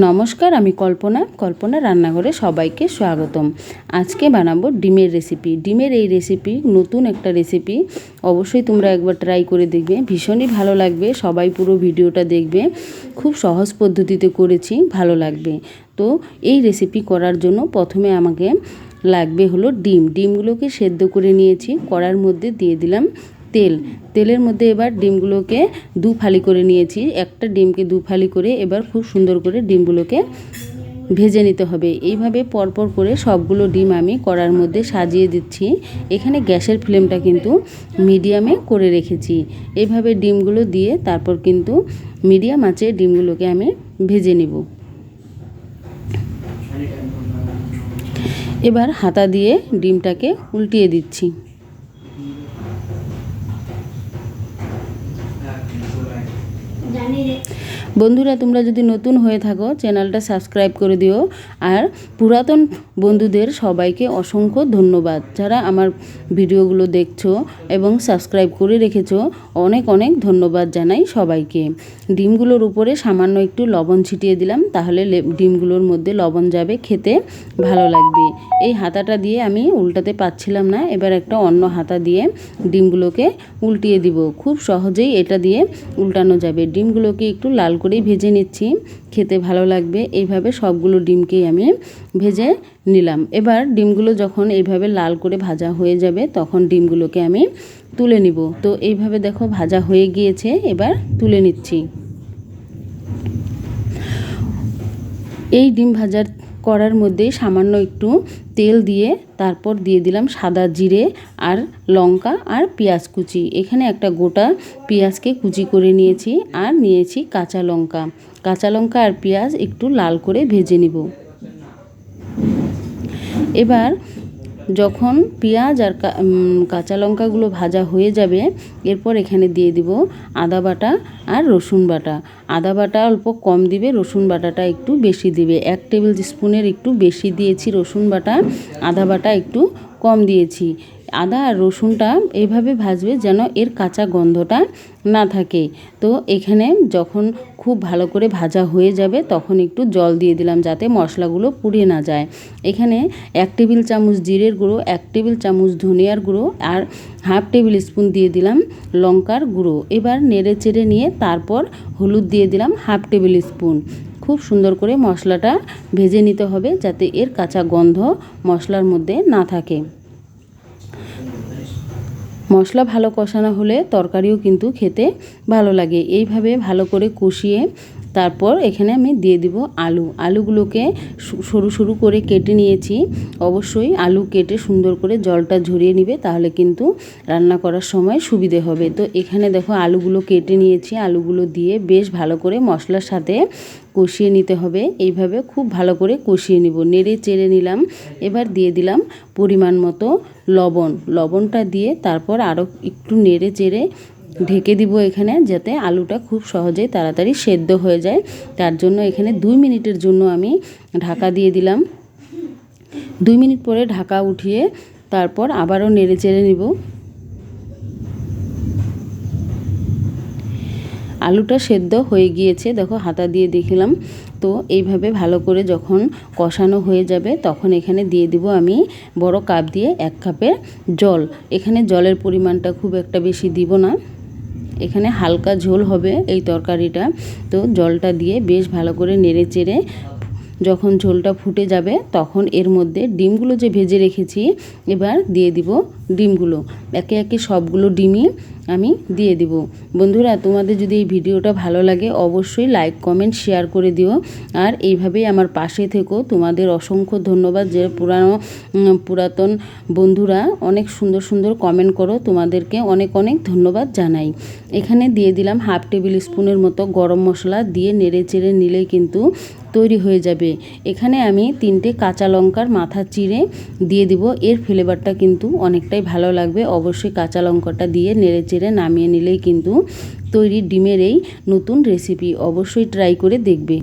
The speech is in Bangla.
নমস্কার, আমি কল্পনা। কল্পনা রান্নাঘরে সবাইকে স্বাগতম। আজকে বানাবো ডিমের রেসিপি ডিমের এই রেসিপি নতুন একটা রেসিপি অবশ্যই তোমরা একবার ট্রাই করে দেখবে। ভীষণই ভালো লাগবে। সবাই পুরো ভিডিওটা দেখবে। খুব সহজ পদ্ধতিতে করেছি, ভালো লাগবে। তো এই রেসিপি করার জন্য প্রথমে আমাকে লাগবে হলো ডিম। ডিমগুলোকে সেদ্ধ করে নিয়েছি। কড়ার মধ্যে দিয়ে দিলাম তেল। তেলের মধ্যে এবার ডিমগুলোকে দু ফালি করে নিয়েছি। একটা ডিমকে দু ফালি করে এবার খুব সুন্দর করে ডিমগুলোকে ভেজে নিতে হবে। এইভাবে পরপর করে সবগুলো ডিম আমি কড়ার মধ্যে সাজিয়ে দিচ্ছি। এখানে গ্যাসের ফ্লেমটা কিন্তু মিডিয়ামে করে রেখেছি। এইভাবে ডিমগুলো দিয়ে তারপর কিন্তু মিডিয়াম আঁচে ডিমগুলোকে আমি ভেজে নেব। এবার হাতা দিয়ে ডিমটাকে উল্টিয়ে দিচ্ছি। appreciate it. বন্ধুরা, তোমরা যদি নতুন হয়ে থাকো, চ্যানেলটা সাবস্ক্রাইব করে দিও। আর পুরাতন বন্ধুদের সবাইকে অসংখ্য ধন্যবাদ। যারা আমার ভিডিওগুলো দেখছ এবং সাবস্ক্রাইব করে রেখেছো, অনেক অনেক ধন্যবাদ জানাই সবাইকে। ডিমগুলোর উপরে সামান্য একটু লবণ ছিটিয়ে দিলাম, তাহলে ডিমগুলোর মধ্যে লবণ যাবে, খেতে ভালো লাগবে। এই হাতাটা দিয়ে আমি উল্টাতে পাচ্ছিলাম না, এবার একটা অন্য হাতা দিয়ে ডিমগুলোকে উল্টিয়ে দিব। খুব সহজেই এটা দিয়ে উল্টানো যাবে। ডিমগুলোকে একটু লাল করেই ভেজে নিচ্ছি। খেতে ভালো লাগবে। এইভাবে সবগুলো ডিমকেই আমি ভেজে নিলাম। এবার ডিমগুলো যখন এইভাবে লাল করে ভাজা হয়ে যাবে, তখন ডিমগুলোকে আমি তুলে নিব। তো এইভাবে দেখো ভাজা হয়ে গিয়েছে, এবার তুলে নিচ্ছি। এই ডিম ভাজার করার মধ্যে সামান্য একটু তেল দিয়ে তারপর দিয়ে দিলাম সাদা জিরে আর লঙ্কা আর পেঁয়াজ কুচি। এখানে একটা গোটা পেঁয়াজকে কুচি করে নিয়েছি আর নিয়েছি কাঁচা লঙ্কা। কাঁচা লঙ্কা আর পেঁয়াজ একটু লাল করে ভেজে নিব। এবার যখন পেঁয়াজ আর কাঁচা লঙ্কাগুলো ভাজা হয়ে যাবে, এরপর এখানে দিয়ে দিব আদা বাটা আর রসুন বাটা। আদা বাটা অল্প কম দিবে, রসুন বাটাটা একটু বেশি দিবে। এক টেবিল স্পুনের একটু বেশি দিয়েছি রসুন বাটা, আদা বাটা একটু কম দিয়েছি। আদা আর রসুনটা এভাবে ভাজবে যেন এর কাঁচা গন্ধটা না থাকে। তো এখানে যখন খুব ভালো করে ভাজা হয়ে যাবে, তখন একটু জল দিয়ে দিলাম যাতে মশলাগুলো পুড়ে না যায়। এখানে এক টেবিল চামচ জিরের গুঁড়ো, এক টেবিল চামচ ধনিয়ার গুঁড়ো আর হাফ টেবিল স্পুন দিয়ে দিলাম লঙ্কার গুঁড়ো। এবার নেড়ে চেড়ে নিয়ে তারপর হলুদ দিয়ে দিলাম হাফ টেবিল স্পুন। খুব সুন্দর করে মশলাটা ভেজে নিতে হবে যাতে এর কাঁচা গন্ধ মশলার মধ্যে না থাকে। মশলা ভালো কষানো হলে তরকারিও কিন্তু খেতে ভালো লাগে। এইভাবে ভালো করে কষিয়ে তারপর এখানে আমি দিয়ে দিব আলু। আলুগুলোকে সরু সরু করে কেটে নিয়েছি। অবশ্যই আলু কেটে সুন্দর করে জলটা ঝরিয়ে নিবে, তাহলে কিন্তু রান্না করার সময় সুবিধে হবে। তো এখানে দেখো আলুগুলো কেটে নিয়েছি। আলুগুলো দিয়ে বেশ ভালো করে মশলার সাথে কষিয়ে নিতে হবে। এইভাবে খুব ভালো করে কষিয়ে নিব। নেড়ে চেড়ে নিলাম। এবার দিয়ে দিলাম পরিমাণ মতো লবণ। লবণটা দিয়ে তারপর আরও একটু নেড়ে চেড়ে ঢেকে দিব এখানে যাতে আলুটা খুব সহজেই তাড়াতাড়ি সেদ্ধ হয়ে যায়। তার জন্য এখানে দুই মিনিটের জন্য আমি ঢাকা দিয়ে দিলাম। দুই মিনিট পরে ঢাকা উঠিয়ে তারপর আবারও নেড়ে চেড়ে নিব। আলুটা সেদ্ধ হয়ে গিয়েছে, দেখো হাতা দিয়ে দেখলাম। তো এইভাবে ভালো করে যখন কষানো হয়ে যাবে, তখন এখানে দিয়ে দিব আমি বড় কাপ দিয়ে এক কাপের জল। এখানে জলের পরিমাণটা খুব একটা বেশি দিব না। এখানে হালকা ঝোল হবে এই তরকারিটা। তো জলটা দিয়ে বেশ ভালো করে নেড়ে চেড়ে যখন ঝোলটা ফুটে যাবে তখন এর মধ্যে ডিমগুলো যে ভেজে রেখেছি, এবার দিয়ে দিব ডিমগুলো। একে একে সবগুলো ডিমই আমি দিয়ে দিব। বন্ধুরা, তোমাদের যদি এই ভিডিওটা ভালো লাগে, অবশ্যই লাইক কমেন্ট শেয়ার করে দিও। আর এইভাবেই আমার পাশে থেকো। তোমাদের অসংখ্য ধন্যবাদ। যে পুরানো পুরাতন বন্ধুরা, অনেক সুন্দর সুন্দর কমেন্ট করো। তোমাদেরকে অনেক অনেক ধন্যবাদ জানাই। এখানে দিয়ে দিলাম হাফ টেবিল স্পুনের মতো গরম মশলা দিয়ে নেড়ে চেড়ে নিলেই কিন্তু তৈরি হয়ে যাবে। এখানে আমি তিনটে কাঁচা লঙ্কার মাথা চিড়ে দিয়ে দিব। এর ফ্লেভারটা কিন্তু অনেকটাই ভালো লাগবে। অবশ্যই কাঁচা লঙ্কাটা দিয়ে নেড়ে চেড়ে নামিয়ে নিলেই কিন্তু তৈরি ডিমের এই নতুন রেসিপি অবশ্যই ট্রাই করে দেখবে।